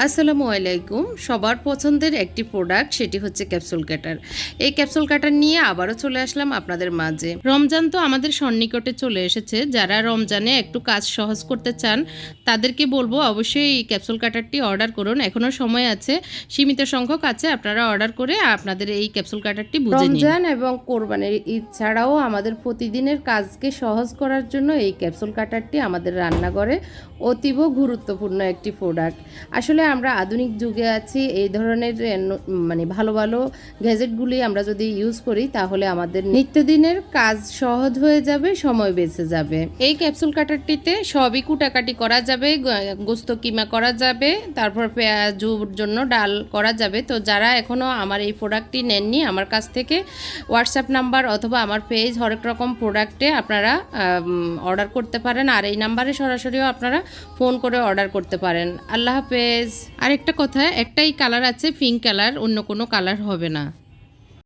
আসসালামু আলাইকুম। সবার পছন্দের একটি প্রোডাক্ট সেটি হচ্ছে ক্যাপসুল কাটার এই ক্যাপসুল কাটার নিয়ে আবারও চলে আসলাম আপনাদের মাঝে। রমজান তো আমাদের সন্নিকটে চলে এসেছে। যারা রমজানে একটু কাজ সহজ করতে চান, তাদেরকে বলব অবশ্যই এই ক্যাপসুল কাটারটি অর্ডার করুন। এখনও সময় আছে, সীমিত সংখ্যক আছে, আপনারা অর্ডার করে আপনাদের এই ক্যাপসুল কাটারটি রমজান এবং কোরবানির ঈদ ছাড়াও আমাদের প্রতিদিনের কাজকে সহজ করার জন্য এই ক্যাপসুল কাটারটি আমাদের রান্নাঘরে অতীব গুরুত্বপূর্ণ একটি প্রোডাক্ট আসলে আমরা আধুনিক যুগে আছি, এই ধরনের মানে ভালো ভালো গ্যাজেটগুলি আমরা যদি ইউজ করি, তাহলে আমাদের নিত্যদিনের কাজ সহজ হয়ে যাবে, সময় বেঁচে যাবে। এই ক্যাপসুল কাটারটিতে সবই কুটাকাটি করা যাবে গোস্ত কিমা করা যাবে, তারপর পেঁয়াজুর জন্য ডাল করা যাবে। তো যারা এখনও আমার এই প্রোডাক্টটি নেননি, আমার কাছ থেকে হোয়াটসঅ্যাপ নাম্বার অথবা আমার পেজ হরেক রকম প্রোডাক্টে আপনারা অর্ডার করতে পারেন। আর এই নাম্বারে সরাসরিও আপনারা ফোন করে অর্ডার করতে পারেন। আল্লাহ হাফেজ। আরেকটা কথা একটাই কালার আছে পিঙ্ক কালার অন্য কোনো কালার হবে না।